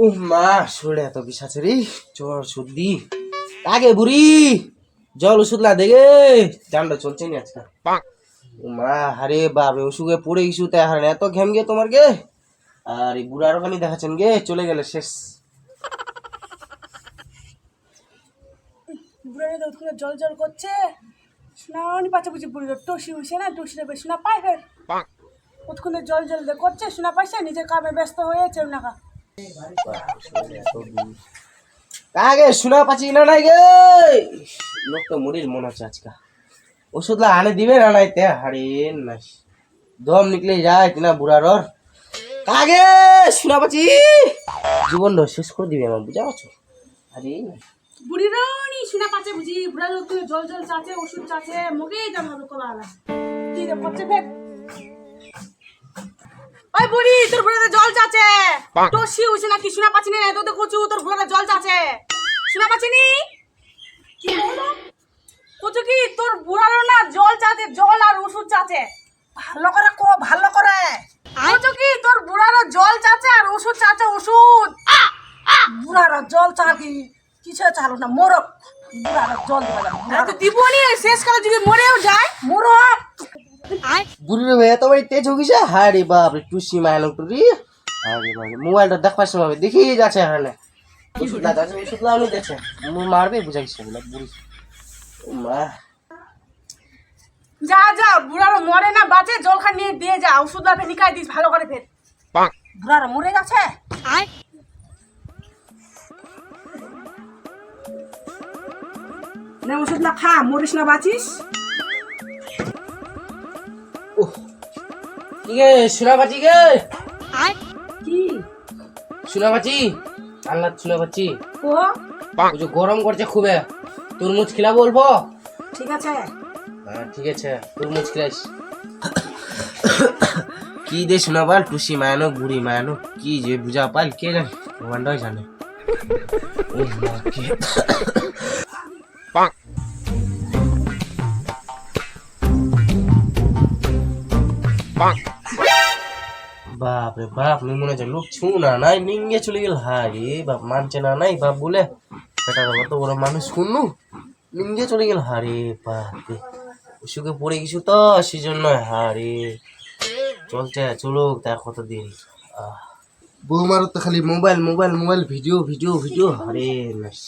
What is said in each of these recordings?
ও মা শরীরে এত বিষ আছে রে। জ্বর সর্দি। আগে বুড়ি জল ওষুধ না দেখে চান্ডা চলছে নি আজকে। ও মা হারে বাপরে ওষুধে পড়ে গেছু তাই হারে এত ঘেম গে তোমার গে। আর এই বুড়ারও খানি দেখাচ্ছেন গে চলে গেলে শেষ। বুড়ারে তো জল জল করছে। শোনাওনি পাচ্ছে বুঝি বুড়ির টসি হইছে না টসিটা বেশ শোনা পায় ফের। ওখানে জল জল করছে শোনা পাইছে নিজের কামে ব্যস্ত হয়েছে নাকা আগে শোনা পাচ্ছি না নাই গে। লোক তো মুড়ির মনে হচ্ছে আজকে। ওষুধ আনে দিবে না নাই তে? হারে না দম নিকলে যায় কিনা বুড়ার কাগে শোনা পাচ্ছি। জীবন শেষ করে দিবে আমার, বুঝা পাচ্ছ আরে বুড়িরানি শোনা পাচ্ছে বুঝি। বুড়া লোক তুই জল জল চাচে ওষুধ চাচে মগেই জানো হবে কলা রে করছে ফের? ওই বুড়ি তোর বুড়াতে জল চাচে টসি হইছে না কি শোনা পাচ্ছি না এত তো কচু তোর বুড়াতে জল চাচে শোনা পাচ্ছি নি কচু কি তোর বুড়ারও না? জল চাচে জল আর ওষুধ চাচে ভালো করে কো ভালো করে। কচু কি তোর বুড়ারও জল চাচে আর ওষুধ চাচে ওষুধ? বুড়ারা জল চাকি কিসে চালো না? মোরক। বুড়ারা জল দেওয়া যাবে তো দিবনি শেষকালে যদি মরেও যায় মোরক। বুড়ির ভাই এত বাড়ি তেজ হয়ে গেছে? হারে বাপ রে টুসি মায়ালো টুরি আরে বাপ মোবাইলটা দেখবার সময় দেখি যাচ্ছে হারে ওষুধ না যাচ্ছে ওষুধ নি দেখছে। মু- মারবে বুঝা গেছে বুড়ি। মা। যা যা বুড়ারা মরে না বাঁচে জল খান নিয়ে দিয়ে যা ওষুধ লাভে নিকাই দিস ভালো করে ফের। বুড়ারা মরে গেছে? নে ওষুধ না খা মরিস না বাঁচিস। শোনা পাচ্ছি গে কি? শোনা পাচ্ছি আল্লাহ শোনা পাচ্ছি ও ওই যে গরম করছে খুবে। তরমুজ খিলা বলব? ঠিক আছে। হ্যাঁ ঠিক আছে। তরমুজ খিলাইস। কি দে শোনাবার টুসি মায়ানো বুড়ি মায়ানো কি যে বুঝা পাল কে জানে? ভগবানটাই জানে। ও মা কে? বাপ রে বাপ নি মনে হচ্ছে লোক ছু না নাই নিঙ্গে চলে গেল। হাই রে বাপ মানছে না নাই বাপ বলে? বেটা কত বড় মানুষ শুনু। নিঙ্গে চলে গেল। হারে বাপ রে অসুখে পড়ে গেছু তো সেই সেজন্য হারে চলছে চলুক তার কতদিন। আহ। বৌমারও তো খালি mobile mobile mobile video video video. হারে নাস।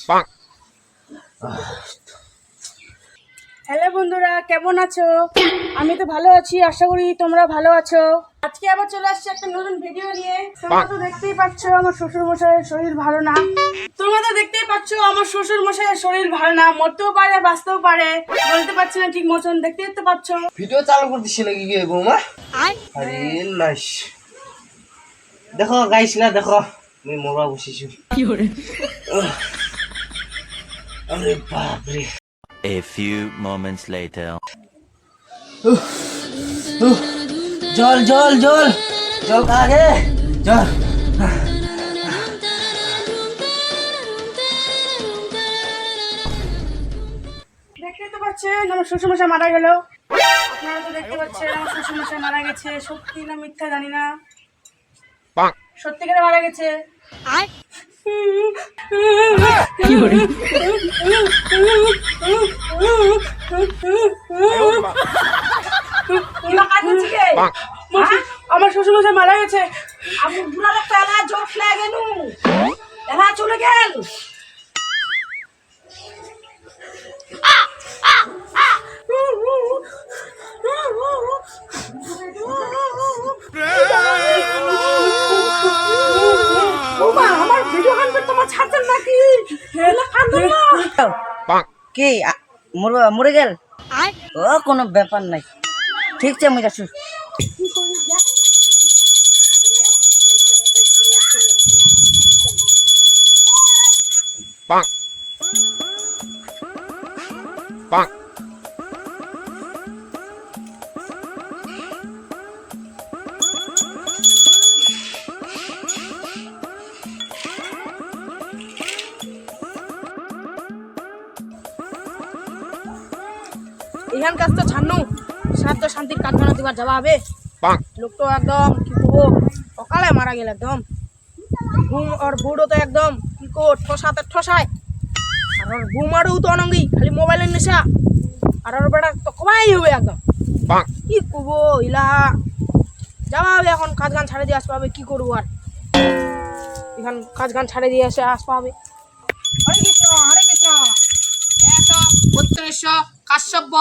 হ্যালো বন্ধুরা কেমন আছো? আমি তো ভালো আছি আশা করি তোমরা ভালো আছো। আজকে আবার চলে আসছে একটা নতুন ভিডিও নিয়ে। তোমরা তো দেখতেই পাচ্ছ আমার শ্বশুর মশাইয়ের শরীর ভালো না। তোমরা তো দেখতেই পাচ্ছ আমার শ্বশুর মশাইয়ের শরীর ভালো না মরতেও পারে বাঁচতেও পারে। বলতে পারছি না ঠিক মতন দেখতেই তো পাচ্ছ। ভিডিও চালু করতেছি নাকি গিয়ে বৌমা আরে নাইস দেখো গাইস না দেখো। আমি মরবা বসেছি। উহ। আরে বাপ রে A few moments later. জল জল জল। জল কাগে জল। দেখতে তো পাচ্ছেন আমার মারা গেল। আপনারা তো দেখতে পাচ্ছেন আমার মারা গেছে। সত্যি না মিথ্যা জানি না। সত্যিকারে মারা গেছে। আমার শ্বশুর মশাই মারা গেছে। আমি বুড়া লোকটা এলা জোট লাগে গেল এলা চলে গেল। আমার ভিডিও করতে ছাড়ছেন নাকি? না কি? মরে গেল? ও কোনো ব্যাপার নাই। ঠিক আছে আমি যাচ্ছি। এখান কাজ তো ছাড়নু। সাত তো শান্তির কাজ বানা দিবার যাওয়া হবে। লোক তো একদম কি করব? সকালে মারা গেল একদম। ঘুম আর বুড়ো তো একদম কি কর ঠসাতে ঠসায়। আর ওর ঘুমারও তো অনঙ্গি খালি মোবাইলের নেশা। আর ওর বেটা তো কমাই হবে একদম। কি করব ইলা। যাওয়া হবে এখন কাজ গান ছাড়ে দিয়ে আসতে হবে কি করব আর? এখান কাজ গান ছাড়ে দিয়ে এসে আসতে হবে। হরে কৃষ্ণ হরে কৃষ্ণ। এসো উত্তরেশ কাশ্যপ্য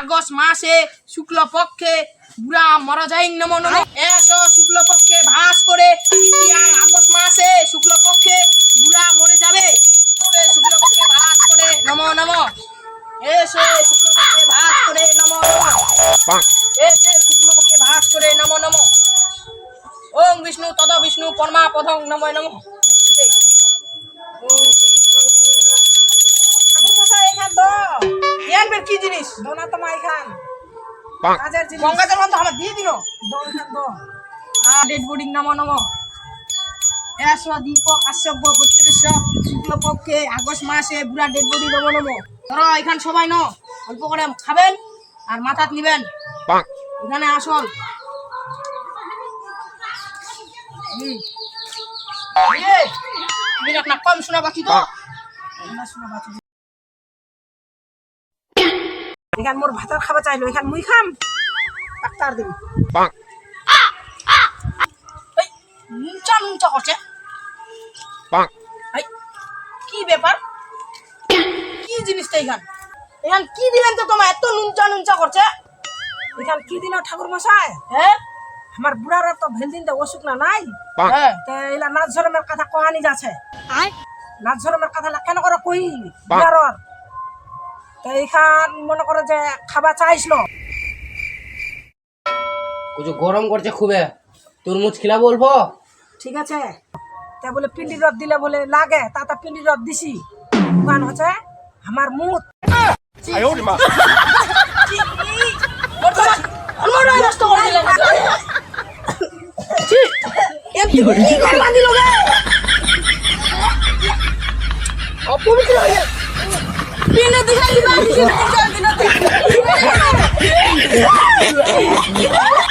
আগস্ট মাসে শুক্ল পক্ষে বুড়া মরা যায় নম এসো শুক্ল পক্ষে ভাস করে আগস্ট মাসে শুক্ল পক্ষে বুড়া মরে যাবে। শুক্ল পক্ষে ভাস করে নম নম। এসে শুক্ল পক্ষে ভাস করে নম নম। এসে শুক্ল পক্ষে ভাস করে নম নম। ওম বিষ্ণু তদ বিষ্ণু পরমা পদং নম নম। ইয়ানবের কি জিনিস দোনা তো মা এখান কাজের জিনিস গঙ্গাজল তো আমার দিয়ে দিল দো এখান তো আ ডেড বডি নম নম এস দীপ কাশ্যপ প্রত্যেকেশ শুক্ল পক্ষে আগস্ট মাসে বুড়া ডেড বডি নম নম ধরো এখান সবাই ন অল্প করে খাবেন আর মাথাত নিবেন এখানে আসল হুম এ, না কম শোনা বাকি তো না শোনা বাকি এখান মোর ভাতার খাবার চাইলো এখান মুই খাম। ডাক্তার দিবি নুনচা নুনচা করছে। এই, কি ব্যাপার? কি জিনিসটা এখান? এখান কি দিলেন তো তোমার এত নুনচা নুনচা করছে। এখান কি দিন ঠাকুর মশাই? হ্যাঁ আমার বুড়ারা তো ভেলদিন তো অসুখ না নাই? তো এলা নাচ ধর্মের কথা কহানি যাচ্ছে। নাচ ধর্মের কথা কেন করে কই? বুড়ারর। তো এইখান মনে করে যে খাবার চাইছিল। কুচু গরম করছে খুবে তরমুজ খিলা বলব? ঠিক আছে। তা বলে পিন্ডি রদ দিলে বলে লাগে তা তা পিন্ডি রদ দিছি। দোকান হচ্ছে আমার মুখ অপবিত্র হয়ে y no te salió más, y no te salió, y no te salió.